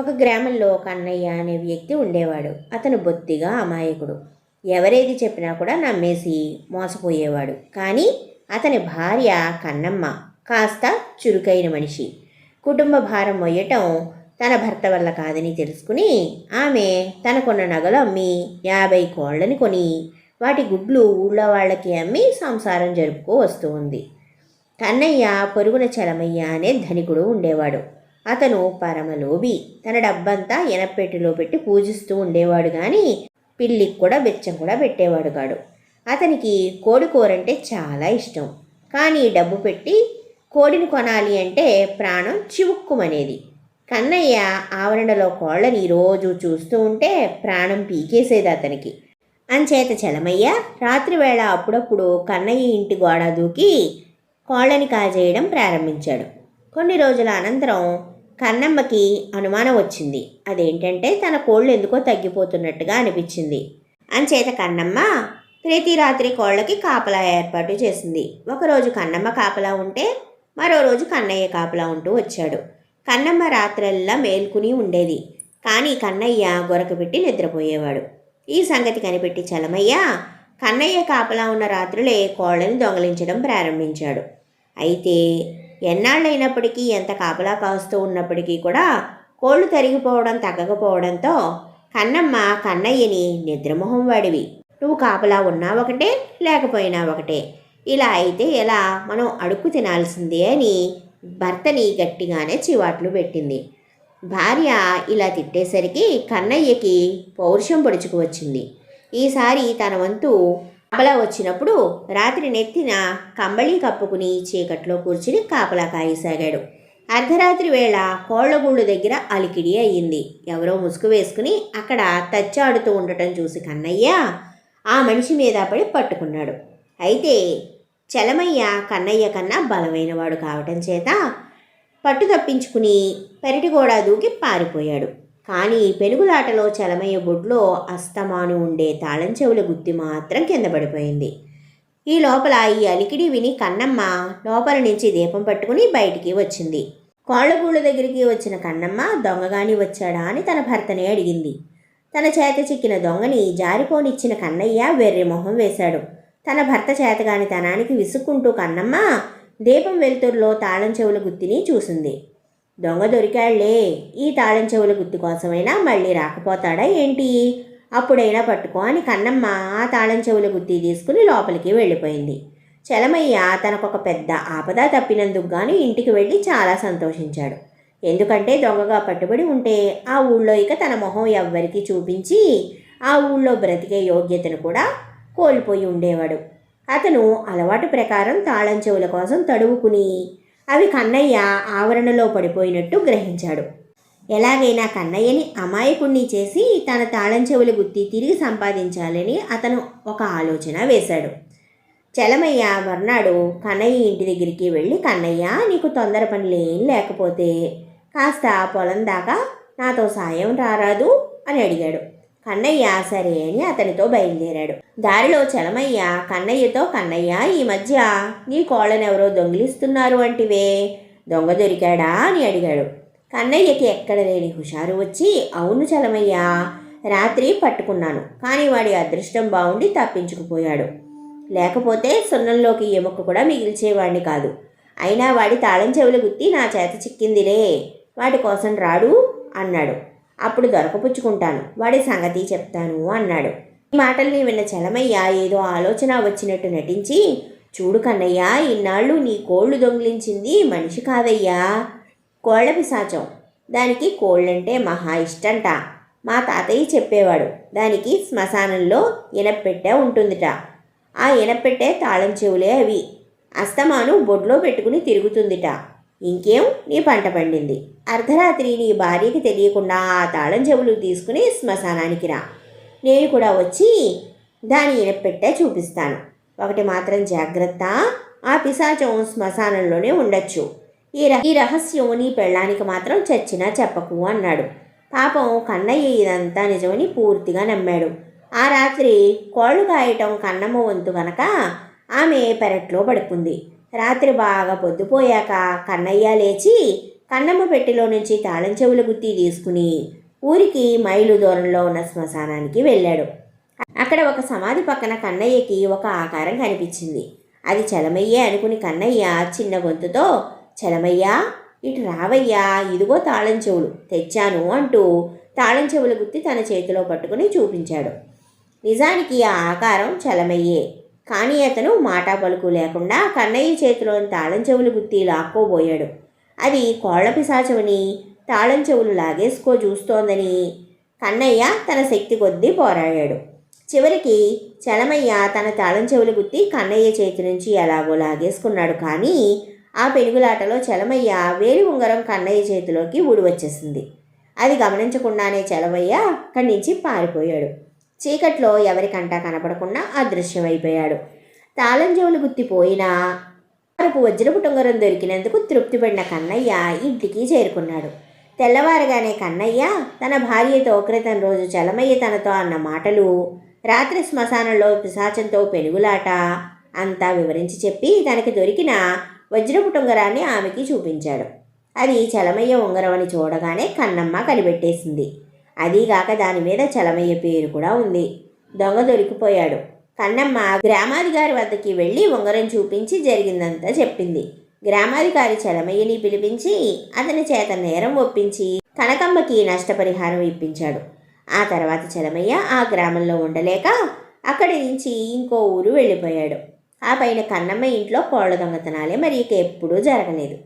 ఒక గ్రామంలో కన్నయ్య అనే వ్యక్తి ఉండేవాడు. అతను బొత్తిగా అమాయకుడు. ఎవరేది చెప్పినా కూడా నమ్మేసి మోసపోయేవాడు. కానీ అతని భార్య కన్నమ్మ కాస్త చురుకైన మనిషి. కుటుంబ భారం మొయ్యటం తన భర్త వల్ల కాదని తెలుసుకుని ఆమె తనకున్న నగలు అమ్మి యాభై కోళ్ళని కొని వాటి గుడ్లు ఊళ్ళో వాళ్ళకి అమ్మి సంసారం జరుపుకో వస్తూ ఉంది. కన్నయ్య పొరుగున చలమయ్య అనే ధనికుడు ఉండేవాడు. అతను పరమలోభి. తన డబ్బంతా ఎనపెట్టిలో పెట్టి పూజిస్తూ ఉండేవాడు కానీ పిల్లికి కూడా బెచ్చం కూడా పెట్టేవాడు కాడు అతనికి కోడి కూర అంటే చాలా ఇష్టం. కానీ డబ్బు పెట్టి కోడిని కొనాలి అంటే ప్రాణం చివుక్కుమనేది. కన్నయ్య ఆవరణలో కోళ్ళని రోజు చూస్తూ ఉంటే ప్రాణం పీకేసేది అతనికి. అంచేత చలమయ్య రాత్రివేళ అప్పుడప్పుడు కన్నయ్య ఇంటి గోడ దూకి కోళ్ళని కాజేయడం ప్రారంభించాడు. కొన్ని రోజుల అనంతరం కన్నమ్మకి అనుమానం వచ్చింది. అదేంటంటే తన కోళ్ళు ఎందుకో తగ్గిపోతున్నట్టుగా అనిపించింది. అంచేత కన్నమ్మ ప్రతి రాత్రి కోళ్ళకి కాపలా ఏర్పాటు చేసింది. ఒకరోజు కన్నమ్మ కాపలా ఉంటే మరో రోజు కన్నయ్య కాపలా ఉంటూ వచ్చాడు. కన్నమ్మ రాత్రల్లా మేల్కుని ఉండేది. కానీ కన్నయ్య గొరక పెట్టి నిద్రపోయేవాడు. ఈ సంగతి కనిపెట్టి చలమయ్య కన్నయ్య కాపలా ఉన్న రాత్రులే కోళ్ళని దొంగలించడం ప్రారంభించాడు. అయితే ఎన్నాళ్ళైనప్పటికీ ఎంత కాపలా కాస్తూ ఉన్నప్పటికీ కూడా కోళ్ళు తరిగిపోవడం తగ్గకపోవడంతో కన్నమ్మ కన్నయ్యని నిద్రమొహం వాడివి. నువ్వు కాపలా ఉన్నా ఒకటే లేకపోయినా ఒకటే. ఇలా అయితే ఎలా? మనం అడుక్కు తినాల్సిందే అని భర్తని గట్టిగానే చివాట్లు పెట్టింది. భార్య ఇలా తిట్టేసరికి కన్నయ్యకి పౌరుషం పొడుచుకు వచ్చింది. ఈసారి తన వంతు కాపలా వచ్చినప్పుడు రాత్రి నెత్తిన కంబళి కప్పుకుని చీకట్లో కూర్చుని కాపలా కాయసాగాడు. అర్ధరాత్రి వేళ కోళ్ళగూళ్ళు దగ్గర అలికిడి అయ్యింది. ఎవరో ముసుగు వేసుకుని అక్కడ తచ్చాడుతూ ఉండటం చూసి కన్నయ్య ఆ మనిషి మీద పడి పట్టుకున్నాడు. అయితే చలమయ్య కన్నయ్య కన్నా బలమైనవాడు కావటం చేత పట్టు తప్పించుకుని పెరటిగోడ దూకి పారిపోయాడు. కానీ పెనుగులాటలో చలమయ్య బొడ్లో అస్తమాను ఉండే తాళం చెవుల గుత్తి మాత్రం కింద పడిపోయింది. ఈ లోపల ఈ అలికిడి విని కన్నమ్మ లోపల నుంచి దీపం పట్టుకుని బయటికి వచ్చింది. కోళ్ళగూళ్ళ దగ్గరికి వచ్చిన కన్నమ్మ దొంగగాని వచ్చాడా? అని తన భర్తనే అడిగింది. తన చేత చిక్కిన దొంగని జారిపోనిచ్చిన కన్నయ్య వెర్రి మొహం వేశాడు. తన భర్త చేతగాని తనానికి విసుక్కుంటూ కన్నమ్మ దీపం వెలుతురులో తాళం చెవుల గుత్తిని చూసింది. దొంగ దొరికాళ్ళే. ఈ తాళం చెవుల గుత్తి కోసమైనా మళ్ళీ రాకపోతాడా ఏంటి? అప్పుడైనా పట్టుకో అని కన్నమ్మ ఆ తాళం చెవుల గుత్తి తీసుకుని లోపలికి వెళ్ళిపోయింది. చలమయ్య తనకొక పెద్ద ఆపద తప్పినందుకు గాను ఇంటికి వెళ్ళి చాలా సంతోషించాడు. ఎందుకంటే దొంగగా పట్టుబడి ఉంటే ఆ ఊళ్ళో ఇక తన మొహం ఎవ్వరికీ చూపించి ఆ ఊళ్ళో బ్రతికే యోగ్యతను కూడా కోల్పోయి ఉండేవాడు. అతను అలవాటు ప్రకారం తాళం చెవుల కోసం తడువుకుని అవి కన్నయ్య ఆవరణలో పడిపోయినట్టు గ్రహించాడు. ఎలాగైనా కన్నయ్యని అమాయకుణ్ణి చేసి తన తాళం చెవుల గుత్తి తిరిగి సంపాదించాలని అతను ఒక ఆలోచన వేశాడు. చలమయ్య మర్నాడు కన్నయ్య ఇంటి దగ్గరికి వెళ్ళి కన్నయ్య నీకు తొందర పనులేం లేకపోతే కాస్త పొలం దాకా నాతో సాయం రారాదు అని అడిగాడు. కన్నయ్య సరే అని అతనితో బయలుదేరాడు. దారిలో చలమయ్య కన్నయ్యతో కన్నయ్య ఈ మధ్య నీ కోళ్ళనెవరో దొంగిలిస్తున్నారు అంటివే? దొంగ దొరికాడా అని అడిగాడు. కన్నయ్యకి ఎక్కడ లేని హుషారు వచ్చి అవును చలమయ్య రాత్రి పట్టుకున్నాను కానీ వాడి అదృష్టం బాగుండి తప్పించుకుపోయాడు. లేకపోతే సున్నంలోకి ఎముక కూడా మిగిల్చేవాడిని కాదు. అయినా వాడి తాళం చెవులు గుత్తి నా చేత చిక్కిందిలే వాటి కోసం రాడు అన్నాడు. అప్పుడు దొరకపుచ్చుకుంటాను. వాడి సంగతి చెప్తాను అన్నాడు. ఈ మాటల్ని విన్న చలమయ్య ఏదో ఆలోచన వచ్చినట్టు నటించి చూడు కన్నయ్య ఇన్నాళ్ళు నీ కోళ్ళు దొంగిలించింది మనిషి కాదయ్యా. కోళ్ళ పిశాచం. దానికి కోళ్ళంటే మహా ఇష్టంట. మా తాతయ్య చెప్పేవాడు దానికి శ్మశానంలో ఇనప్పెట్టె ఉంటుందిట. ఆ ఇనపెట్టె తాళం చెవులే అవి. అస్తమాను బొడ్లో పెట్టుకుని తిరుగుతుందిట. ఇంకేం? నీ పంట పండింది. అర్ధరాత్రి నీ భార్యకి తెలియకుండా ఆ తాళం చెవులు తీసుకుని శ్మశానానికి రా. నేను కూడా వచ్చి దాని ఇనపెట్టే చూపిస్తాను. ఒకటి మాత్రం జాగ్రత్త. ఆ పిశాచం శ్మశానంలోనే ఉండొచ్చు. ఈ రహ ఈ రహస్యం నీ పెళ్ళానికి మాత్రం చచ్చినా చెప్పకు అన్నాడు. పాపం కన్నయ్య ఇదంతా నిజమని పూర్తిగా నమ్మాడు. ఆ రాత్రి కోళ్ళు కాయటం కన్నమ్మ వంతు గనక ఆమె పెరట్లో పడుకుంది. రాత్రి బాగా పొద్దుపోయాక కన్నయ్య లేచి కన్నమ్మ పెట్టెలో నుంచి తాళం చెవుల గుత్తి తీసుకుని ఊరికి మైలు దూరంలో ఉన్న శ్మశానానికి వెళ్ళాడు. అక్కడ ఒక సమాధి పక్కన కన్నయ్యకి ఒక ఆకారం కనిపించింది. అది చలమయ్యే అనుకుని కన్నయ్య చిన్న గొంతుతో చలమయ్య ఇటు రావయ్యా ఇదిగో తాళం చెవులు తెచ్చాను అంటూ తాళం చెవుల గుత్తి తన చేతిలో పట్టుకుని చూపించాడు. నిజానికి ఆ ఆకారం చలమయ్యే కానీ అతను మాటా పలుకు లేకుండా కన్నయ్య చేతిలోని తాళం చెవులు గుత్తి లాక్కోబోయాడు. అది కోళ్ళ పిశాచమని తాళం చెవులు లాగేసుకో చూస్తోందని కన్నయ్య తన శక్తి కొద్దీ పోరాడాడు. చివరికి చలమయ్య తన తాళం చెవులు గుత్తి కన్నయ్య చేతి నుంచి ఎలాగో లాగేసుకున్నాడు కానీ ఆ పెనుగులాటలో చలమయ్య వేలి ఉంగరం కన్నయ్య చేతిలోకి ఊడి వచ్చేసింది అది గమనించకుండానే చలమయ్య అక్కడి నుంచి పారిపోయాడు. చీకట్లో ఎవరికంటా కనపడకుండా అదృశ్యమైపోయాడు. తాళం చెవులు గుత్తిపోయినా వరపు వజ్రపు టుంగరం దొరికినందుకు తృప్తిపడిన కన్నయ్య ఇంటికి చేరుకున్నాడు. తెల్లవారగానే కన్నయ్య తన భార్యతో క్రితం రోజు చలమయ్య తనతో అన్న మాటలు రాత్రి శ్మశానంలో పిశాచంతో పెనుగులాట అంతా వివరించి చెప్పి తనకి దొరికిన వజ్రపుటంగరాన్ని ఆమెకి చూపించాడు. అది చలమయ్య ఉంగరం అని చూడగానే కన్నమ్మ కనిపెట్టేసింది. అదీగాక దాని మీద చలమయ్య పేరు కూడా ఉంది. దొంగ దొరికిపోయాడు. కన్నమ్మ గ్రామాధికారి వద్దకి వెళ్ళి ఉంగరం చూపించి జరిగిందంతా చెప్పింది. గ్రామాధికారి చలమయ్యని పిలిపించి అతని చేత నేరం ఒప్పించి కనకమ్మకి నష్టపరిహారం ఇప్పించాడు. ఆ తర్వాత చలమయ్య ఆ గ్రామంలో ఉండలేక అక్కడి నుంచి ఇంకో ఊరు వెళ్ళిపోయాడు. ఆ పైన కన్నమ్మ ఇంట్లో కోళ్ళ దొంగతనాలే మరి ఇక ఎప్పుడూ జరగలేదు.